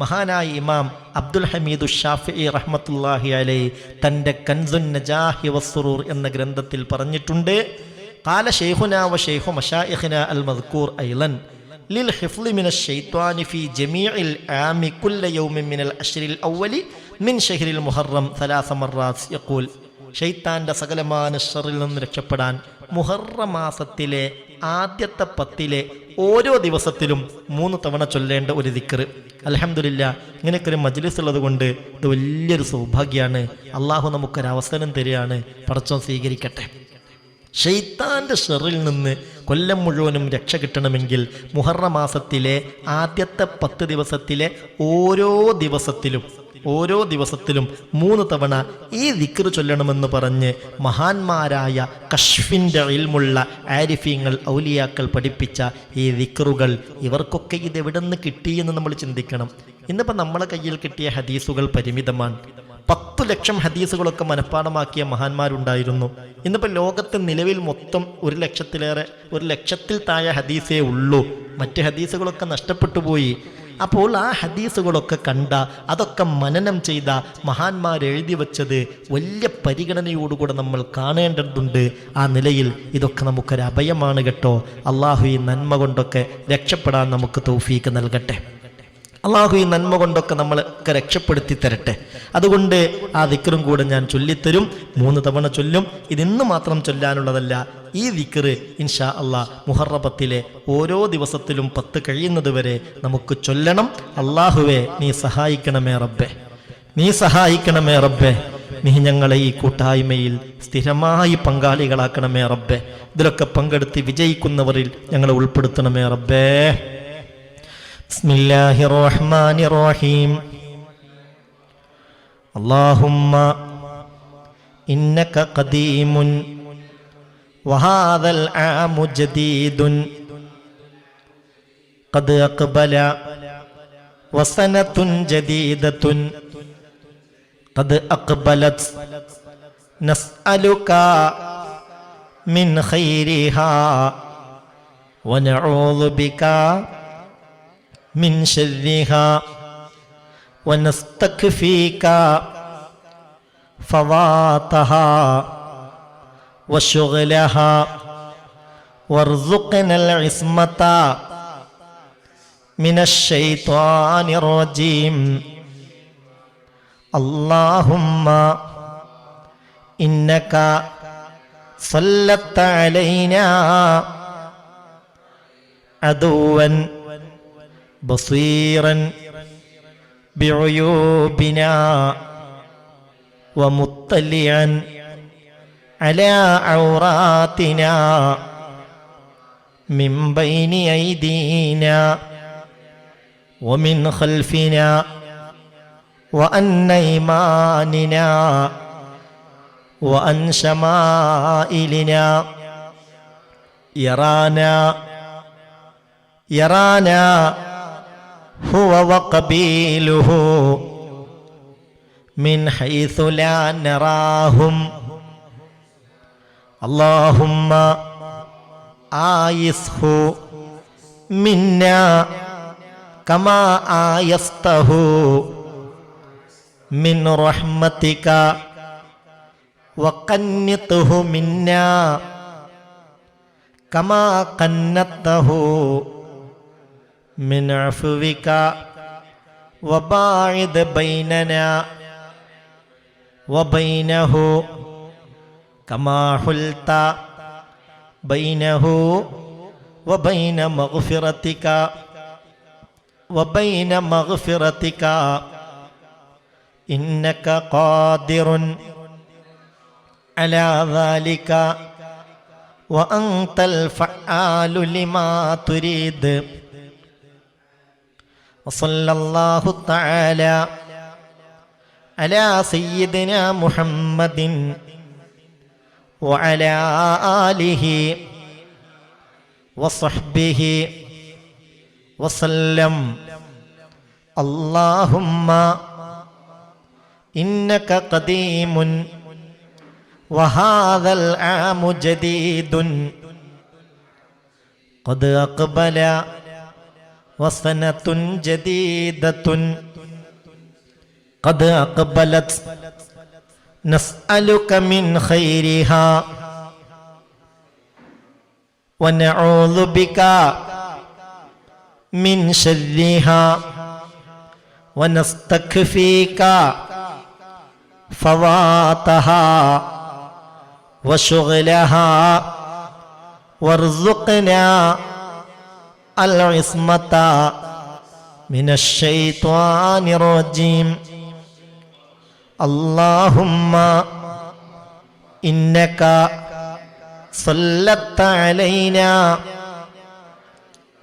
മഹാനായ ഇമാം അബ്ദുൽ ഹമീദു ഷാഫി റഹ്മത്തുല്ലാഹി അലൈ തന്റെ കൻസുൻ നജാഹി വസ്സുറൂർ എന്ന ഗ്രന്ഥത്തിൽ പറഞ്ഞിട്ടുണ്ട്. കാല ഷെയ്ഹുന വ ഷെയ്ഹു മഷായിഖിന അൽ മദ്കൂർ ഐലൻ. ലിൽ ഹിഫ്ലി മിന ഷെയ്ത്വാനി ഫി ജമീഇൽ ആമി കുല്ല യൗമി മിനൽ അഷ്രിൽ ഔവലി മിൻ ഷഹ്രിൽ മുഹറം സലാസ മറാസ് യഖൂൽ. ഷെയ്ത്താന്റെ സകലമായ ഷറിൽ നിന്ന് രക്ഷപ്പെടാൻ മുഹറ മാസത്തിലെ ആദ്യത്തെ പത്തിലെ ഓരോ ദിവസത്തിലും മൂന്ന് തവണ ചൊല്ലേണ്ട ഒരു ദിക്കർ അലഹമില്ല ഇങ്ങനെയൊക്കെ ഒരു മജ്ലിസ് ഉള്ളത് കൊണ്ട് ഇത് വലിയൊരു സൗഭാഗ്യമാണ് അള്ളാഹു നമുക്കൊരവസരം തരികയാണ്. പടച്ചോൻ സ്വീകരിക്കട്ടെ. ഷെയ്ത്താന്റെ ഷെറിൽ നിന്ന് കൊല്ലം മുഴുവനും രക്ഷ കിട്ടണമെങ്കിൽ മുഹറ മാസത്തിലെ ആദ്യത്തെ പത്ത് ദിവസത്തിലെ ഓരോ ദിവസത്തിലും ഓരോ ദിവസത്തിലും മൂന്ന് തവണ ഈ ദിക്ർ ചൊല്ലണമെന്ന് പറഞ്ഞ് മഹാന്മാരായ കഷ്ഫിന്റെ ഇൽമുള്ള ആരിഫീങ്ങൾ ഔലിയാക്കൾ പഠിപ്പിച്ച ഈ ദിക്റുകൾ ഇവർക്കൊക്കെ ഇത് എവിടെ നിന്ന് കിട്ടിയെന്ന് നമ്മൾ ചിന്തിക്കണം. ഇന്നിപ്പോൾ നമ്മളെ കയ്യിൽ കിട്ടിയ ഹദീസുകൾ പരിമിതമാണ്. പത്തു ലക്ഷം ഹദീസുകളൊക്കെ മനഃപ്പാടമാക്കിയ മഹാന്മാരുണ്ടായിരുന്നു. ഇന്നിപ്പോൾ ലോകത്ത് നിലവിൽ മൊത്തം ഒരു ലക്ഷത്തിലേറെ ഒരു ലക്ഷത്തിൽ താഴെ ഹദീസേ ഉള്ളൂ. മറ്റ് ഹദീസുകളൊക്കെ നഷ്ടപ്പെട്ടു പോയി. അപ്പോൾ ആ ഹദീസുകളൊക്കെ കണ്ട അതൊക്കെ മനനം ചെയ്ത മഹാന്മാർ എഴുതി വച്ചത് വലിയ പരിഗണനയോടുകൂടെ നമ്മൾ കാണേണ്ടതുണ്ട്. ആ നിലയിൽ ഇതൊക്കെ നമുക്കൊരു അഭയമാണ് കേട്ടോ. അള്ളാഹു ഈ നന്മ കൊണ്ടൊക്കെ രക്ഷപ്പെടാൻ നമുക്ക് തൗഫീക്ക് നൽകട്ടെ. അള്ളാഹു ഈ നന്മ കൊണ്ടൊക്കെ നമ്മളൊക്കെ രക്ഷപ്പെടുത്തി തരട്ടെ. അതുകൊണ്ട് ആ ദിക്കറും കൂടെ ഞാൻ ചൊല്ലിത്തരും. മൂന്ന് തവണ ചൊല്ലും. ഇതിന്ന് മാത്രം ചൊല്ലാനുള്ളതല്ല ഈ ദിക്കറ് ഇൻഷാ അള്ളാ മുഹറബത്തിലെ ഓരോ ദിവസത്തിലും പത്ത് കഴിയുന്നത് വരെ നമുക്ക് ചൊല്ലണം. അള്ളാഹുവെ നീ സഹായിക്കണമേ റബ്ബെ. നീ സഹായിക്കണമേ റബ്ബെ. നീ ഞങ്ങളെ ഈ കൂട്ടായ്മയിൽ സ്ഥിരമായി പങ്കാളികളാക്കണമേ റബ്ബെ. ഇതിലൊക്കെ പങ്കെടുത്ത് വിജയിക്കുന്നവരിൽ ഞങ്ങളെ ഉൾപ്പെടുത്തണമേ റബ്ബേ. അള്ളാഹുമ്മ ഇന്നക കദീമുൻ وهذا العام جديد. قد أقبل وسنة جديدة. قد أقبلت. نسألك من خيرها ونعوذ بك من شرها ونستكفيك فضاتها. وشغلها وارزقنا العصمة من الشيطان الرجيم اللهم إنك سلطت علينا عدوا بصيرا بعيوبنا ومطلعا على عوراتنا من بين أيدينا ومن خلفنا وعن أيماننا وعن شمائلنا. يرانا يرانا هو وقبيله من حيث لا نراهم. اللهم آيسه منا كما آيسته من رحمتك وقنطه منا كما قنته من عفوك وباعد بيننا وبينه كما حلت بينه وبين مغفرتك وبين مغفرتك إنك قادر على ذلك وأنت الفعال لما تريد وصلى الله تعالى على سيدنا محمد وعلى آله وصحبه وسلم اللهم إنك قديم وهذا العام جديد قد أقبل وسنة جديدة قد أقبلت نسألك من خيرها. ونعوذ بك من شرها. ونستكفيك فواتها وشغلها. وارزقنا العصمة من الشيطان الرجيم. اللهم إنك صلت علينا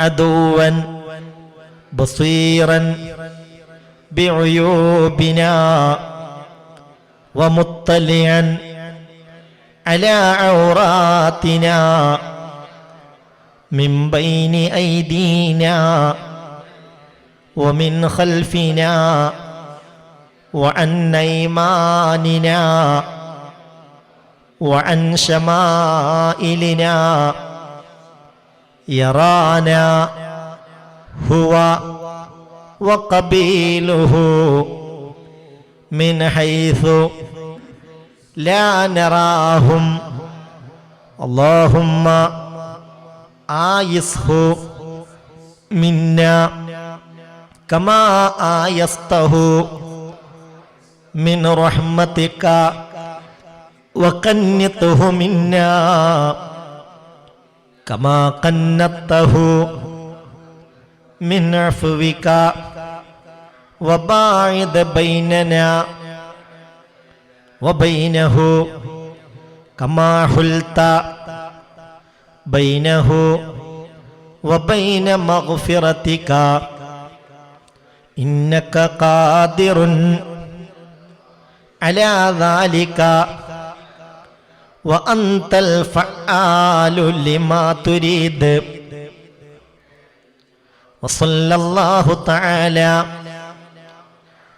عدوا بصيرا بعيوبنا ومطلعا على عوراتنا من بين أيدينا ومن خلفنا وعن أيماننا وعن شمائلنا يرانا هو وقبيله من حيث لا نراهم. اللهم آيسه منا كما آيسته من رحمتك. وقنطه منا. كما قنطته من عفوك. وباعد بيننا. وبينه كما حلت. بينه وبين مغفرتك. إنك قادر على ذلك وأنت الفعال لما تريد وصلى الله تعالى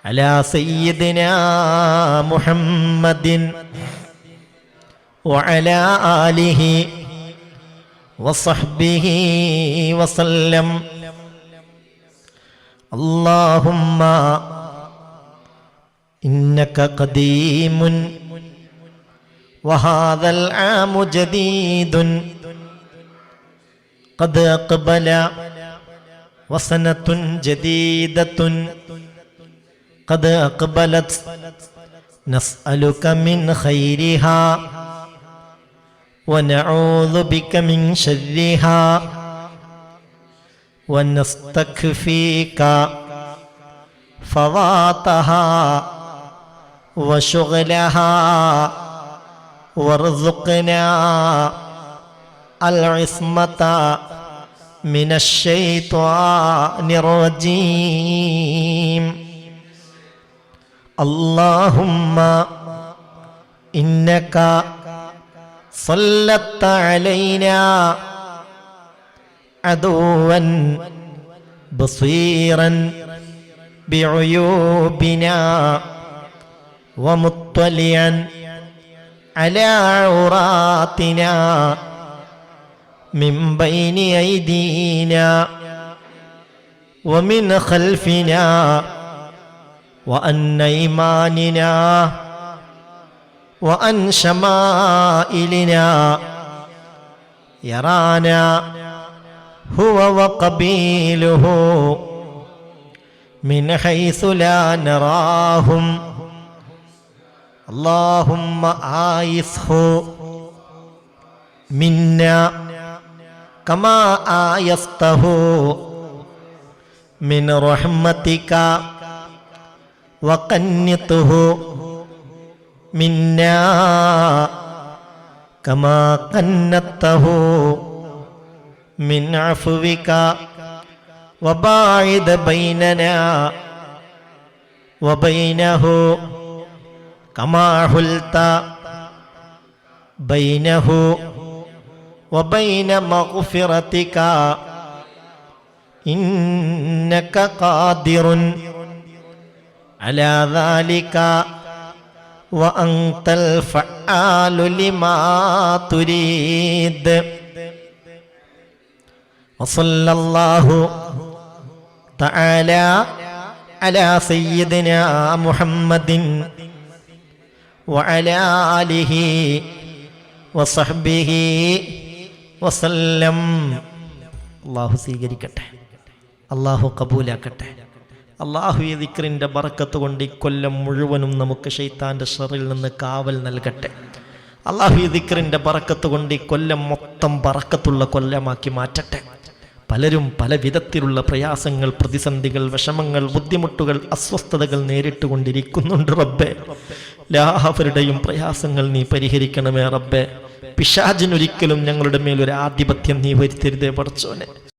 على سيدنا محمد وعلى آله وصحبه وسلم اللهم إنك قديم. وهذا العام جديد. قد أقبل وسنة جديدة. قد أقبلت نسألك من خيرها ونعوذ بك من شرها ونستكفيك فضاتها. وشغلها وارزقنا العصمة من الشيطان الرجيم اللهم إنك صلت علينا عدوا بصيرا بعيوبنا ومطلعا على عوراتنا من بين أيدينا ومن خلفنا وأن أيماننا وأن شمائلنا يرانا هو وقبيله من حيث لا نراهم اللهم آيسه منا كما آيسته من رحمتك وقنطه منا كما قنطته من عفوك وباعد بيننا وبينه كما حلت بينه وبين مغفرتك إنك قادر على ذلك وأنت الفعال لما تريد وصلى الله تعالى على سيدنا محمد وعلى آله وصحبه വസല്ലം അള്ളാഹു സ്വീകരിക്കട്ടെ അള്ളാഹു കബൂലാക്കട്ടെ അള്ളാഹു ഈ ദിക്റിൻ്റെ ബറക്കത്ത് കൊണ്ട് ഈ കൊല്ലം മുഴുവനും നമുക്ക് ഷെയ്ത്താൻ്റെ ഷറിൽ നിന്ന് കാവൽ നൽകട്ടെ അള്ളാഹു ഈ ദിക്റിൻ്റെ ബറക്കത്ത് കൊണ്ട് ഈ കൊല്ലം മൊത്തം ബറക്കത്തുള്ള കൊല്ലമാക്കി മാറ്റട്ടെ പലരും പല വിധത്തിലുള്ള പ്രയാസങ്ങൾ പ്രതിസന്ധികൾ വിഷമങ്ങൾ ബുദ്ധിമുട്ടുകൾ അസ്വസ്ഥതകൾ നേരിട്ടുകൊണ്ടിരിക്കുന്നുണ്ട് റബ്ബെ ലാഹവരുടെയും പ്രയാസങ്ങൾ നീ പരിഹരിക്കണമേ റബ്ബെ. പിശാജിനൊരിക്കലും ഞങ്ങളുടെ മേലൊരു ആധിപത്യം നീ വരുത്തരുതേ പടച്ചോനെ.